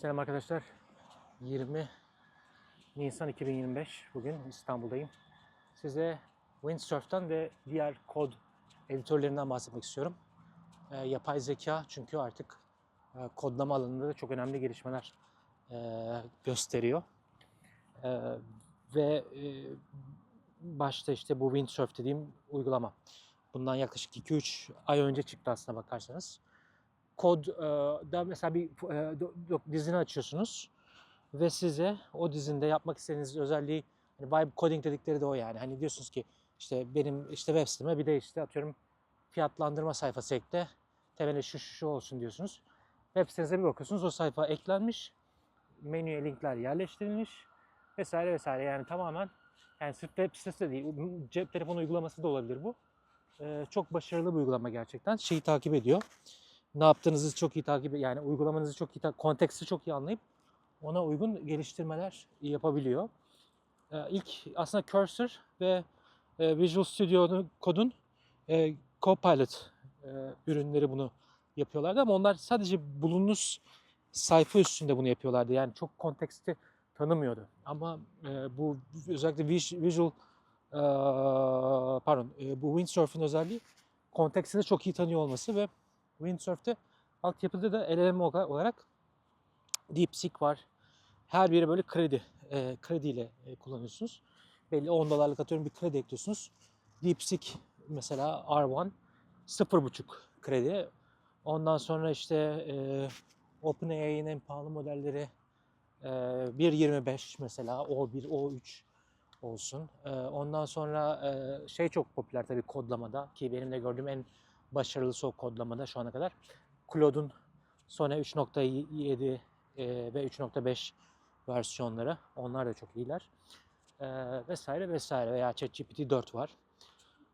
Selam arkadaşlar. 20 Nisan 2025 bugün İstanbul'dayım. Size Windsurf'tan ve diğer kod editörlerinden bahsetmek istiyorum. Ee, yapay zeka çünkü artık e, kodlama alanında da çok önemli gelişmeler e, gösteriyor. E, ve e, başta işte bu Windsurf dediğim uygulama. Bundan yaklaşık 2-3 ay önce çıktı aslına bakarsanız kod e, da mesela bir e, dizini açıyorsunuz ve size o dizinde yapmak istediğiniz özelliği hani vibe coding dedikleri de o yani. Hani diyorsunuz ki işte benim işte web siteme bir de işte atıyorum fiyatlandırma sayfası ekle. Temeli şu şu şu olsun diyorsunuz. Web sitenize bir bakıyorsunuz o sayfa eklenmiş. Menüye linkler yerleştirilmiş vesaire vesaire yani tamamen yani sırf web sitesi de değil cep telefonu uygulaması da olabilir bu. Ee, çok başarılı bir uygulama gerçekten. Şeyi takip ediyor ne yaptığınızı çok iyi takip yani uygulamanızı çok iyi konteksti çok iyi anlayıp ona uygun geliştirmeler yapabiliyor. Ee, ilk aslında Cursor ve e, Visual Studio'nun kodun e, Copilot e, ürünleri bunu yapıyorlardı ama onlar sadece bulunmuş sayfa üstünde bunu yapıyorlardı. Yani çok konteksti tanımıyordu. Ama e, bu özellikle vis- Visual e, pardon e, bu Windsurf'ın özelliği konteksti de çok iyi tanıyor olması ve Windsurf'te altyapıda da LLM ola- olarak DeepSeek var. Her biri böyle kredi, e, krediyle e, kullanıyorsunuz. Belli 10 dolarlık atıyorum bir kredi ekliyorsunuz. DeepSeek mesela R1 0.5 kredi. Ondan sonra işte e, OpenAI'nin en pahalı modelleri e, 1.25 mesela O1, O3 olsun. E, ondan sonra e, şey çok popüler tabii kodlamada ki benim de gördüğüm en başarılısı o kodlamada şu ana kadar. Claude'un Sone 3.7 e, ve 3.5 versiyonları. Onlar da çok iyiler. E, vesaire vesaire veya ChatGPT 4 var.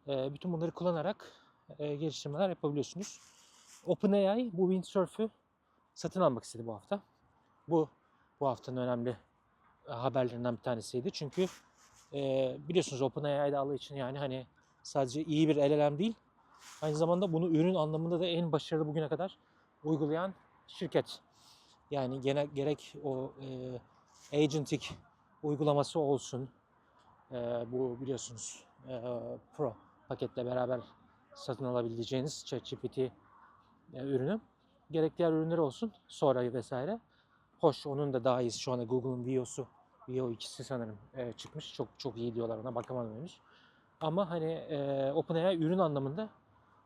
E, bütün bunları kullanarak e, geliştirmeler yapabiliyorsunuz. OpenAI bu Windsurf'ü satın almak istedi bu hafta. Bu bu haftanın önemli e, haberlerinden bir tanesiydi. Çünkü e, biliyorsunuz OpenAI'de aldığı için yani hani sadece iyi bir LLM değil, Aynı zamanda bunu ürün anlamında da en başarılı bugüne kadar uygulayan şirket. Yani gene gerek o e, agentic uygulaması olsun. E, bu biliyorsunuz e, Pro paketle beraber satın alabileceğiniz ChatGPT e, ürünü. Gerek diğer ürünleri olsun. Sonra vesaire. Hoş onun da daha iyisi şu anda Google'ın VO'su. VO ikisi sanırım e, çıkmış. Çok çok iyi diyorlar ona. Bakamadım henüz. Ama hani e, OpenAI ürün anlamında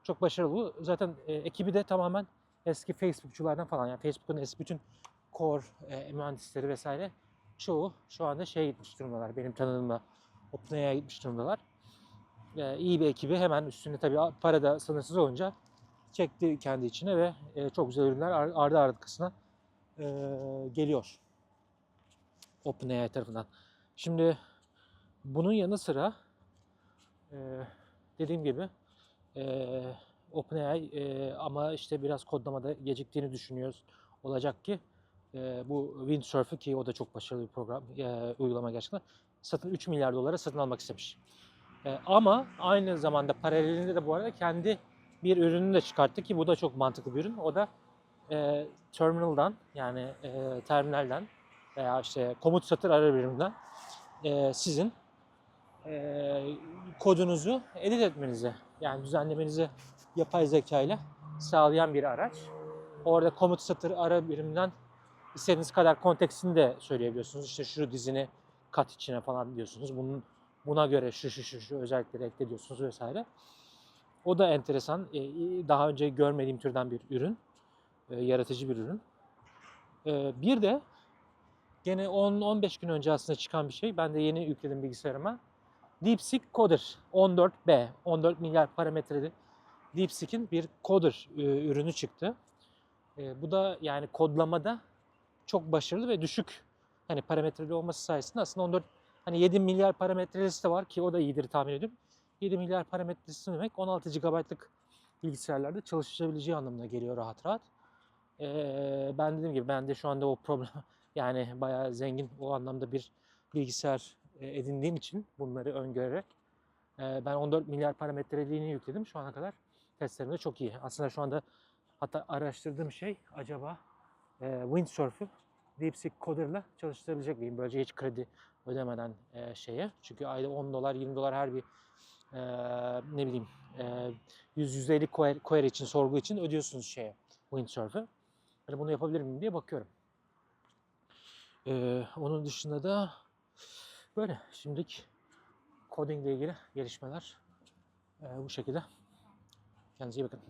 çok başarılı. Bu Zaten e, ekibi de tamamen eski Facebook'culardan falan. Yani Facebook'un eski bütün core e, mühendisleri vesaire çoğu şu anda şeye gitmiş durumdalar. Benim tanıdığımda OpenAI'ye gitmiş durumdalar. E, iyi bir ekibi hemen üstüne tabii para da sınırsız olunca çekti kendi içine ve e, çok güzel ürünler ar- ardı arkasına e, geliyor. OpenAI tarafından. Şimdi bunun yanı sıra e, dediğim gibi e, OpenAI e, ama işte biraz kodlamada geciktiğini düşünüyoruz. Olacak ki e, bu Windsurf'ü ki o da çok başarılı bir program, e, uygulama gerçekten satın 3 milyar dolara satın almak istemiş. E, ama aynı zamanda paralelinde de bu arada kendi bir ürününü de çıkarttı ki bu da çok mantıklı bir ürün. O da e, terminal'dan yani e, terminalden veya işte komut satır ara biriminden e, sizin e, kodunuzu edit etmenizi yani düzenlemenizi yapay zeka ile sağlayan bir araç. Orada komut satır ara biriminden istediğiniz kadar kontekstini de söyleyebiliyorsunuz. İşte şu dizini kat içine falan diyorsunuz. Bunun buna göre şu şu şu, şu özellikleri ekle diyorsunuz vesaire. O da enteresan. E, Daha önce görmediğim türden bir ürün. E, Yaratıcı bir ürün. E, Bir de gene 10-15 gün önce aslında çıkan bir şey. Ben de yeni yükledim bilgisayarıma. DeepSeek Coder 14B, 14 milyar parametreli DeepSeek'in bir Coder e, ürünü çıktı. E, bu da yani kodlamada çok başarılı ve düşük hani parametreli olması sayesinde aslında 14 hani 7 milyar parametrelisi de var ki o da iyidir tahmin ediyorum. 7 milyar parametresi demek 16 GB'lık bilgisayarlarda çalışabileceği anlamına geliyor rahat rahat. E, ben dediğim gibi ben de şu anda o problem yani bayağı zengin o anlamda bir bilgisayar edindiğim için bunları öngörerek e, ben 14 milyar parametreliğini yükledim şu ana kadar. Testlerim de çok iyi. Aslında şu anda hatta araştırdığım şey acaba e, Windsurf'ü DeepSeek Coder'la çalıştırabilecek miyim? Böylece hiç kredi ödemeden e, şeye. Çünkü ayda 10 dolar, 20 dolar her bir e, ne bileyim e, 100-150 query, query için, sorgu için ödüyorsunuz şeye Windsurf'ı. Hani bunu yapabilir miyim diye bakıyorum. Ee, onun dışında da böyle şimdilik coding ile ilgili gelişmeler e, bu şekilde. Kendinize iyi bakın.